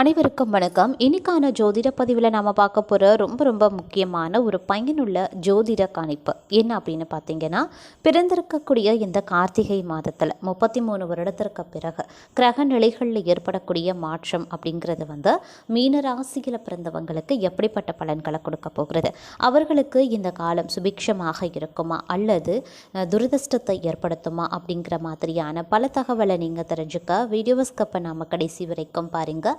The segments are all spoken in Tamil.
அனைவருக்கும் வணக்கம். இன்னைக்கான ஜோதிட பதிவில் நாம் பார்க்க போகிற ரொம்ப ரொம்ப முக்கியமான ஒரு பயனுள்ள ஜோதிட கணிப்பு என்ன அப்படின்னு பார்த்தீங்கன்னா பிறந்திருக்கக்கூடிய இந்த கார்த்திகை மாதத்தில் முப்பத்தி மூணு வருடத்திற்கு பிறகு கிரக நிலைகளில் ஏற்படக்கூடிய மாற்றம் அப்படிங்கிறது வந்து மீன ராசியில் பிறந்தவங்களுக்கு எப்படிப்பட்ட பலன்களை கொடுக்க போகிறது? அவர்களுக்கு இந்த காலம் சுபிக்ஷமாக இருக்குமா? அல்லது துரதிருஷ்டத்தை துரதிர்ஷ்டத்தை ஏற்படுத்துமா? அப்படிங்கிற மாதிரியான பல தகவலை நீங்கள் தெரிஞ்சுக்க வீடியோஸ்கப்பை நாம் கடைசி வரைக்கும் பாருங்கள்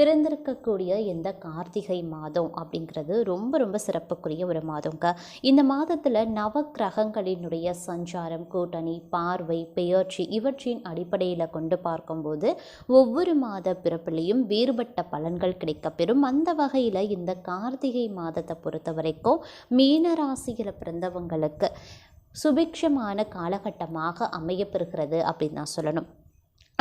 பிறந்திருக்கக்கூடிய இந்த கார்த்திகை மாதம் அப்படிங்கிறது ரொம்ப ரொம்ப சிறப்புக்குரிய ஒரு மாதங்க இந்த மாதத்தில் நவ கிரகங்களினுடைய சஞ்சாரம் கூட்டணி பார்வை பெயர்ச்சி இவற்றின் அடிப்படையில் கொண்டு பார்க்கும்போது ஒவ்வொரு மாத பிறப்பிலையும் வேறுபட்ட பலன்கள் கிடைக்கப்பெறும். அந்த வகையில் இந்த கார்த்திகை மாதத்தை பொறுத்த வரைக்கும் மீனராசியில் பிறந்தவங்களுக்கு சுபிக்ஷமான காலகட்டமாக அமையப்பெறுகிறது அப்படின்னு தான் சொல்லணும்.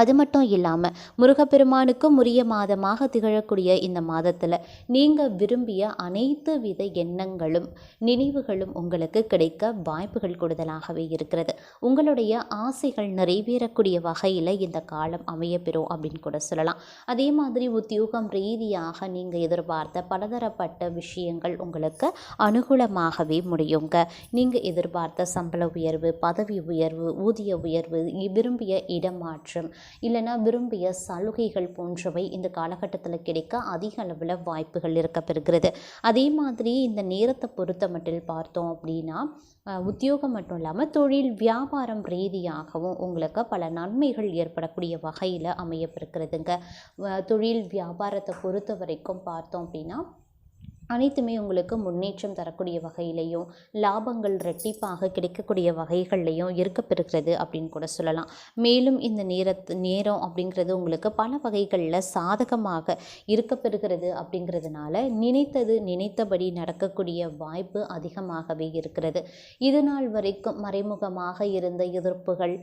அது மட்டும் இல்லாமல் முருகப்பெருமானுக்கும் உரிய மாதமாக திகழக்கூடிய இந்த மாதத்தில் நீங்கள் விரும்பிய அனைத்து வித எண்ணங்களும் நினைவுகளும் உங்களுக்கு கிடைக்க வாய்ப்புகள் கூடுதலாகவே இருக்கிறது. உங்களுடைய ஆசைகள் நிறைவேறக்கூடிய வகையில் இந்த காலம் அமையப்பெறும் அப்படின்னு கூட சொல்லலாம். அதே மாதிரி உத்தியோகம் ரீதியாக நீங்கள் எதிர்பார்த்த பலதரப்பட்ட விஷயங்கள் உங்களுக்கு அனுகூலமாகவே முடியுங்க. நீங்கள் எதிர்பார்த்த சம்பள உயர்வு பதவி உயர்வு ஊதிய உயர்வு விரும்பிய இடமாற்றம் இல்லைன்னா விரும்பிய சலுகைகள் போன்றவை இந்த காலகட்டத்தில் கிடைக்க அதிக அளவில் வாய்ப்புகள் இருக்க பெறுகிறது. அதே மாதிரி இந்த நேரத்தை பொறுத்த மட்டில் பார்த்தோம் அப்படின்னா உத்தியோகம் மட்டும் இல்லாமல் தொழில் வியாபாரம் ரீதியாகவும் உங்களுக்கு பல நன்மைகள் ஏற்படக்கூடிய வகையில் அமையப்பெருக்கிறதுங்க தொழில் வியாபாரத்தை பொறுத்த வரைக்கும் பார்த்தோம் அப்படின்னா அனைத்துமே உங்களுக்கு முன்னேற்றம் தரக்கூடிய வகையிலையும் லாபங்கள் ரெட்டிப்பாக கிடைக்கக்கூடிய வகைகள்லையும் இருக்கப்பெறுகிறது அப்படின்னு கூட சொல்லலாம். மேலும் இந்த நேரத்து நேரம் அப்படிங்கிறது உங்களுக்கு பல வகைகளில் சாதகமாக இருக்கப்பெறுகிறது அப்படிங்கிறதுனால நினைத்தது நினைத்தபடி நடக்கக்கூடிய வாய்ப்பு அதிகமாகவே இருக்கிறது. இது நாள் வரைக்கும் மறைமுகமாக இருந்த எதிர்ப்புகள்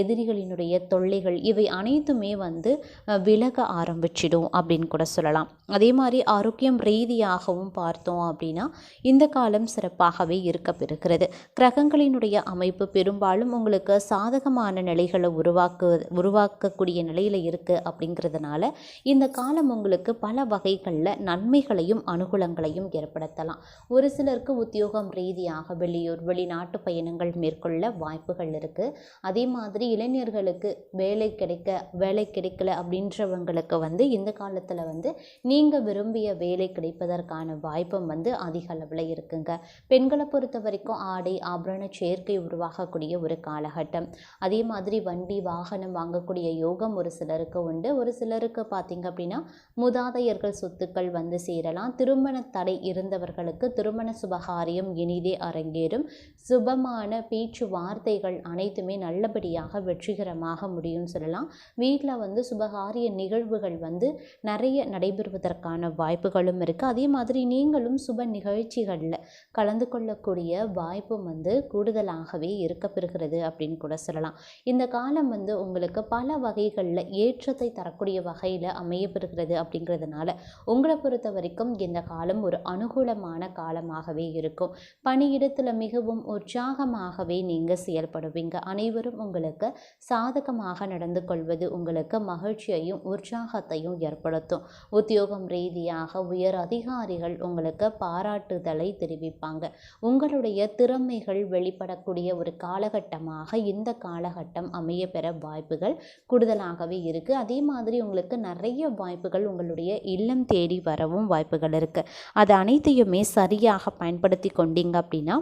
எதிரிகளினுடைய தொல்லைகள் இவை அனைத்துமே வந்து விலக ஆரம்பிச்சிடும் அப்படின்னு கூட சொல்லலாம். அதே மாதிரி ஆரோக்கியம் ரீதியாகவும் பார்த்தோம் அப்படின்னா இந்த காலம் சிறப்பாகவே இருக்க பெறுகிறது கிரகங்களினுடைய அமைப்பு பெரும்பாலும் உங்களுக்கு சாதகமான நிலைகளை உருவாக்கு உருவாக்கக்கூடிய நிலையில் இருக்குது அப்படிங்கிறதுனால இந்த காலம் உங்களுக்கு பல வகைகளில் நன்மைகளையும் அனுகூலங்களையும் ஏற்படுத்தலாம். ஒரு சிலருக்கு உத்தியோகம் ரீதியாக வெளியூர் வெளிநாட்டு பயணங்கள் மேற்கொள்ள வாய்ப்புகள் இருக்குது அதே மாதிரி இளைஞர்களுக்கு வேலை கிடைக்க வேலை கிடைக்கல அப்படின்றவங்களுக்கு வந்து இந்த காலத்தில் வந்து நீங்கள் விரும்பிய வேலை கிடைப்பதற்கான வாய்ப்பும் வந்து அதிக அளவில் இருக்குங்க. பெண்களை பொறுத்த வரைக்கும் ஆடை ஆபரண சேர்க்கை உருவாகக்கூடிய ஒரு காலகட்டம். அதே மாதிரி வண்டி வாகனம் வாங்கக்கூடிய யோகம் ஒரு சிலருக்கு உண்டு. ஒரு சிலருக்கு பார்த்தீங்க அப்படின்னா முதாதையர்கள் சொத்துக்கள் வந்து சேரலாம். திருமண தடை இருந்தவர்களுக்கு திருமண சுபகாரியம் இனிதே அரங்கேறும். சுபமான பேச்சு வார்த்தைகள் அனைத்துமே நல்லபடியாக வெற்றிகரமாக முடியும்னு சொல்லலாம். வீட்டில் வந்து சுபகாரிய நிகழ்வுகள் வந்து நிறைய நடைபெறுவதற்கான வாய்ப்புகளும் இருக்குது அதே மாதிரி நீங்களும் சுப நிகழ்ச்சிகளில் கலந்து கொள்ளக்கூடிய வாய்ப்பும் வந்து கூடுதலாகவே இருக்கப்பெறுகிறது அப்படின்னு கூட சொல்லலாம். இந்த காலம் வந்து உங்களுக்கு பல வகைகளில் ஏற்றத்தை தரக்கூடிய வகையில் அமையப்பெறுகிறது அப்படிங்கிறதுனால உங்களை பொறுத்த வரைக்கும் இந்த காலம் ஒரு அனுகூலமான காலமாகவே இருக்கும். பணியிடத்தில் மிகவும் உற்சாகமாகவே நீங்கள் செயல்படுவீங்க. அனைவரும் உங்களுக்கு சாதகமாக நடந்து கொள்வது உங்களுக்கு மகிழ்ச்சியையும் உற்சாகத்தையும் ஏற்படுத்தும். உத்தியோகம் ரீதியாக உயர் அதிகாரிகள் உங்களுக்கு பாராட்டுதலை தெரிவிப்பாங்க. உங்களுடைய திறமைகள் வெளிப்படக்கூடிய ஒரு காலகட்டமாக இந்த காலகட்டம் அமைய பெற வாய்ப்புகள் கூடுதலாகவே இருக்குது அதே மாதிரி உங்களுக்கு நிறைய வாய்ப்புகள் உங்களுடைய இல்லம் தேடி வரவும் வாய்ப்புகள் இருக்குது அது அனைத்தையுமே சரியாக பயன்படுத்தி கொண்டீங்க அப்படின்னா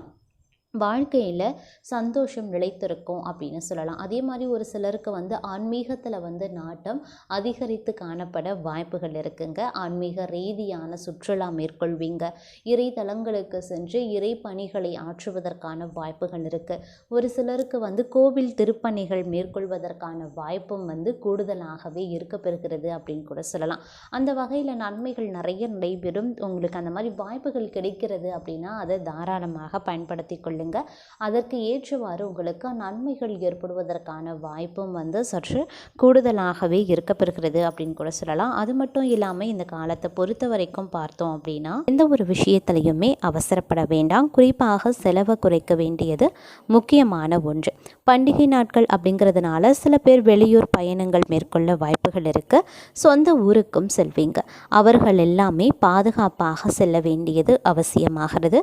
வாழ்க்கையில் சந்தோஷம் நிலைத்திருக்கும் அப்படின்னு சொல்லலாம். அதே மாதிரி ஒரு சிலருக்கு வந்து ஆன்மீகத்தில் வந்து நாட்டம் அதிகரித்து காணப்பட வாய்ப்புகள் இருக்குங்க. ஆன்மீக ரீதியான சுற்றுலா மேற்கொள்வீங்க. இறை தலங்களுக்கு சென்று இறை பணிகளை ஆற்றுவதற்கான வாய்ப்புகள் இருக்குது ஒரு சிலருக்கு வந்து கோவில் திருப்பணிகள் மேற்கொள்வதற்கான வாய்ப்பும் வந்து கூடுதலாகவே இருக்க பெறுகிறது அப்படின்னு கூட சொல்லலாம். அந்த வகையில் நன்மைகள் நிறைய நடைபெறும். உங்களுக்கு அந்த மாதிரி வாய்ப்புகள் கிடைக்கிறது அப்படின்னா அதை தாராளமாக பயன்படுத்தி கொள்ளுங்கள் செலுத்துங்க அதற்கு ஏற்றவாறு உங்களுக்கு நன்மைகள் ஏற்படுவதற்கான வாய்ப்பும் வந்து சற்று கூடுதலாகவே இருக்கப்பெறுகிறது அப்படின்னு கூட சொல்லலாம். அது மட்டும் இல்லாமல் இந்த காலத்தை பொறுத்த வரைக்கும் பார்த்தோம் அப்படின்னா எந்த ஒரு விஷயத்திலையுமே அவசரப்பட வேண்டாம். குறிப்பாக செலவை குறைக்க வேண்டியது முக்கியமான ஒன்று. பண்டிகை நாட்கள் அப்படிங்கிறதுனால சில பேர் வெளியூர் பயணங்கள் மேற்கொள்ள வாய்ப்புகள் இருக்குது சொந்த ஊருக்கும் செல்வீங்க. அவர்கள் எல்லாமே பாதுகாப்பாக செல்ல வேண்டியது அவசியமாகிறது.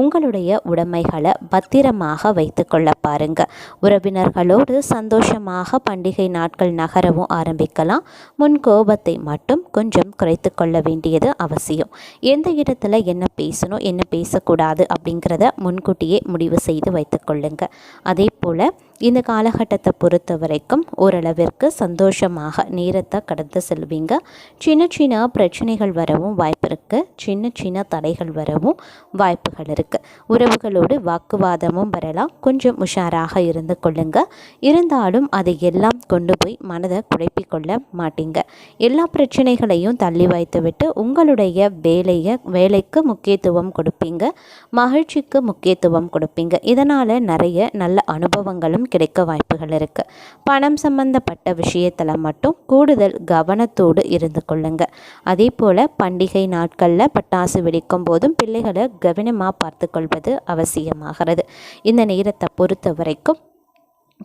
உங்களுடைய உடைமைகளை பத்திரமாக வைத்துக்கொள்ள பாருங்க. உறவினர்களோடு சந்தோஷமாக பண்டிகை நாட்கள் நகரவும் ஆரம்பிக்கலாம். முன் கோபத்தை மட்டும் கொஞ்சம் குறைத்து கொள்ள வேண்டியது அவசியம். எந்த இடத்துல என்ன பேசணும் என்ன பேசக்கூடாது அப்படிங்கிறத முன்கூட்டியே முடிவு செய்து வைத்துக்கொள்ளுங்க அதே போல் இந்த காலகட்டத்தை பொறுத்த வரைக்கும் ஓரளவிற்கு சந்தோஷமாக நேரத்தை கடந்து செல்வீங்க. சின்ன சின்ன பிரச்சனைகள் வரவும் வாய்ப்பு இருக்குது சின்ன சின்ன தடைகள் வரவும் வாய்ப்புகள் இருக்குது உறவுகளோடு வாக்குவாதமும் வரலாம். கொஞ்சம் உஷாராக இருந்து கொள்ளுங்க. இருந்தாலும் அதை எல்லாம் கொண்டு போய் மனதை குழப்பிக்கொள்ள மாட்டீங்க. எல்லா பிரச்சனைகளையும் தள்ளி வைத்துவிட்டு உங்களுடைய வேலையை வேலைக்கு முக்கியத்துவம் கொடுப்பீங்க. மகிழ்ச்சிக்கு முக்கியத்துவம் கொடுப்பீங்க. இதனால் நிறைய நல்ல அனுபவங்களும் கிடைக்க வாய்ப்புகள் இருக்குது பணம் சம்பந்தப்பட்ட விஷயத்தில் மட்டும் கூடுதல் கவனத்தோடு இருந்து கொள்ளுங்க. அதே போல் பண்டிகை நாட்களில் பட்டாசு வெடிக்கும் போதும் பிள்ளைகளை கவனமாக பார்த்து கொள்வது அவசியமாகிறது. இந்த நேரத்தை பொறுத்த வரைக்கும்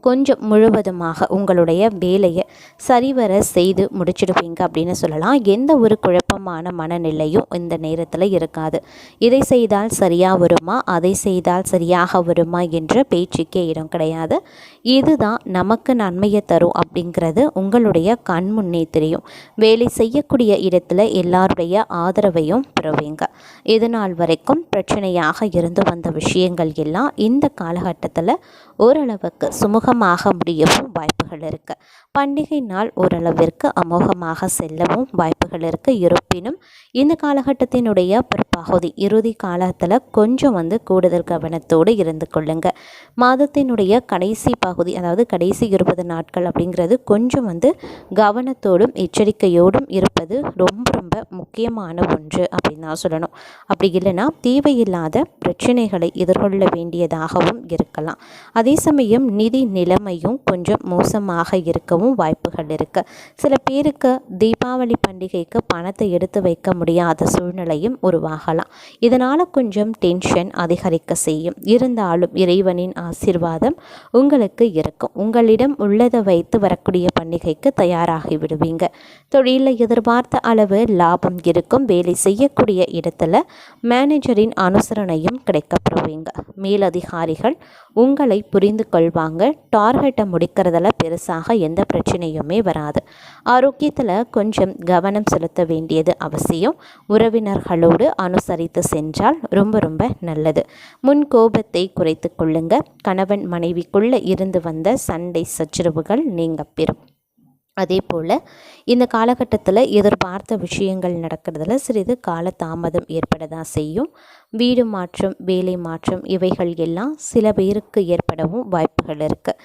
கொஞ்சம் முழுவதுமாக உங்களுடைய வேலையை சரிவர செய்து முடிச்சிடுவீங்க அப்படின்னு சொல்லலாம். எந்த ஒரு குழப்பமான மனநிலையும் இந்த நேரத்தில் இருக்காது. இதை செய்தால் சரியாக வருமா? அதை செய்தால் சரியாக வருமா? என்ற பேச்சுக்கே இடம் கிடையாது. இதுதான் நமக்கு நன்மையை தரும் அப்படிங்கிறது உங்களுடைய கண் முன்னே தெரியும். வேலை செய்யக்கூடிய இடத்துல எல்லாருடைய ஆதரவையும் பெறுவீங்க. இது நாள் வரைக்கும் பிரச்சனையாக இருந்து வந்த விஷயங்கள் எல்லாம் இந்த காலகட்டத்தில் ஓரளவுக்கு அமோகமாக முடியவும் வாய்ப்புகள் இருக்குது பண்டிகை நாள் ஓரளவிற்கு அமோகமாக செல்லவும் வாய்ப்புகள் இருக்குது இருப்பினும் இந்த காலகட்டத்தினுடைய பிற்பகுதி இறுதி காலத்தில் கொஞ்சம் வந்து கூடுதல் கவனத்தோடு இருந்து கொள்ளுங்க. மாதத்தினுடைய கடைசி பகுதி அதாவது கடைசி இருபது நாட்கள் அப்படிங்கிறது கொஞ்சம் வந்து கவனத்தோடும் எச்சரிக்கையோடும் இருப்பது ரொம்ப ரொம்ப முக்கியமான ஒன்று அப்படின்னு தான் சொல்லணும். அப்படி இல்லைன்னா தேவையில்லாத பிரச்சனைகளை எதிர்கொள்ள வேண்டியதாகவும் இருக்கலாம். அதே சமயம் நிதி நிலைமையும் கொஞ்சம் மோசமாக இருக்கவும் வாய்ப்புகள் இருக்குது சில பேருக்கு தீபாவளி பண்டிகைக்கு பணத்தை எடுத்து வைக்க முடியாத சூழ்நிலையும் உருவாகலாம். இதனால் கொஞ்சம் டென்ஷன் அதிகரிக்க செய்யும். இருந்தாலும் இறைவனின் ஆசிர்வாதம் உங்களுக்கு இருக்கும். உங்களிடம் உள்ளதை வைத்து வரக்கூடிய பண்டிகைக்கு தயாராகி விடுவீங்க. தொழிலில் எதிர்பார்த்த அளவு லாபம் இருக்கும். வேலை செய்யக்கூடிய இடத்துல மேனேஜரின் அனுசரணையும் கிடைக்கப்படுவீங்க மேலதிகாரிகள் உங்களை புரிந்து கொள்வாங்க. டார்கெட்டை முடிக்கிறதுல பெருசாக எந்த பிரச்சனையுமே வராது. ஆரோக்கியத்தில் கொஞ்சம் கவனம் செலுத்த வேண்டியது அவசியம். உறவினர்களோடு அனுசரித்து சென்றால் ரொம்ப ரொம்ப நல்லது. முன் கோபத்தை குறைத்து கொள்ளுங்க. கணவன் மனைவிக்குள்ளே இருந்து வந்த சண்டை சச்சரவுகள் நீங்க பெறும். அதே போல் இந்த காலகட்டத்தில் எதிர்பார்த்த விஷயங்கள் நடக்கிறதுல சிறிது கால தாமதம் ஏற்பட தான் செய்யும். வீடு மாற்றம் வேலை மாற்றம் இவைகள் எல்லாம் சில பேருக்கு ஏற்படவும் வாய்ப்புகள் இருக்குது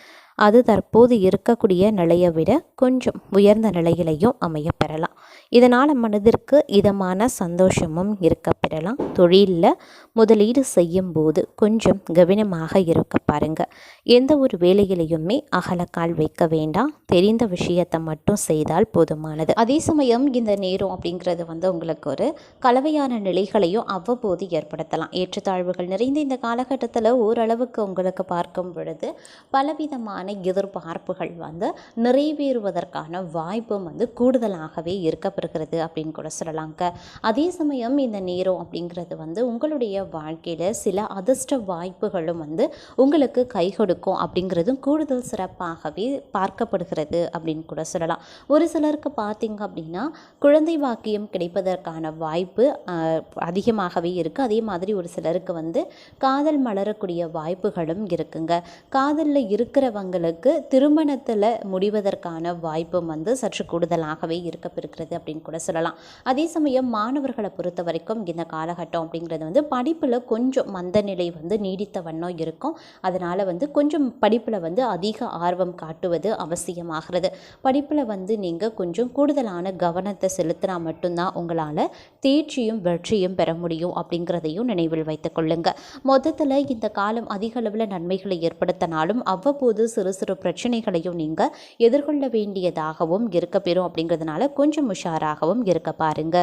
அது தற்போது இருக்கக்கூடிய நிலையை விட கொஞ்சம் உயர்ந்த நிலையிலையும் அமைய பெறலாம். இதனால் மனதிற்கு இதமான சந்தோஷமும் இருக்க பெறலாம். தொழிலில் முதலீடு செய்யும் போது கொஞ்சம் கவனமாக இருக்க பாருங்க. எந்த ஒரு வேலையிலையுமே அகலக்கால் வைக்க வேண்டாம். தெரிந்த விஷயத்தை மட்டும் செய்தால் போதுமானது. அதே சமயம் இந்த நேரம் அப்படிங்கிறது வந்து உங்களுக்கு ஒரு கலவையான நிலைகளையும் அவ்வப்போது ஏற்படுத்தலாம். ஏற்றத்தாழ்வுகள் நிறைந்த இந்த காலகட்டத்தில் ஓரளவுக்கு உங்களுக்கு பார்க்கும் பொழுது பலவிதமான எதிர்பார்ப்புகள் வந்து நிறைவேறுவதற்கான வாய்ப்பும் வந்து கூடுதலாகவே இருக்கப்படுகிறது அப்படின்னு கூட சொல்லலாங்க அதே சமயம் இந்த நேரம் அப்படிங்கிறது வந்து உங்களுடைய வாழ்க்கையில் சில அதிர்ஷ்ட வாய்ப்புகளும் வந்து உங்களுக்கு கை கொடுக்கும் அப்படிங்கிறதும் கூடுதல் சிறப்பாகவே பார்க்கப்படுகிறது அப்படின்னு கூட சொல்லலாம். ஒரு சிலருக்கு பார்த்திங்க அப்படின்னா குழந்தை வாக்கியம் கிடைப்பதற்கான வாய்ப்பு அதிகமாகவே இருக்குது அதே மாதிரி ஒரு சிலருக்கு வந்து காதல் மலரக்கூடிய வாய்ப்புகளும் இருக்குங்க. காதலில் இருக்கிறவங்களுக்கு பெண்களுக்கு திருமணத்தில் முடிவதற்கான வாய்ப்பும் வந்து சற்று கூடுதலாகவே இருக்கப்பெறுகிறது அப்படின்னு கூட சொல்லலாம். அதே சமயம் மாணவர்களை பொறுத்த வரைக்கும் இந்த காலகட்டம் அப்படிங்கிறது வந்து படிப்பில் கொஞ்சம் மந்த நிலை வந்து நீடித்த வண்ணம் இருக்கும். அதனால் வந்து கொஞ்சம் படிப்பில் வந்து அதிக ஆர்வம் காட்டுவது அவசியமாகிறது. படிப்பில் வந்து நீங்கள் கொஞ்சம் கூடுதலான கவனத்தை செலுத்தினா மட்டும்தான் உங்களால் தேர்ச்சியும் வெற்றியும் பெற முடியும் அப்படிங்கிறதையும் நினைவில் வைத்துக் கொள்ளுங்கள் மொத்தத்தில் இந்த காலம் அதிக அளவில் நன்மைகளை ஏற்படுத்தினாலும் அவ்வப்போது சிறு சிறு பிரச்சனைகளையும் நீங்கள் எதிர்கொள்ள வேண்டியதாகவும் இருக்க பெறும் அப்படிங்கிறதுனால கொஞ்சம் உஷாராகவும் இருக்க பாருங்க.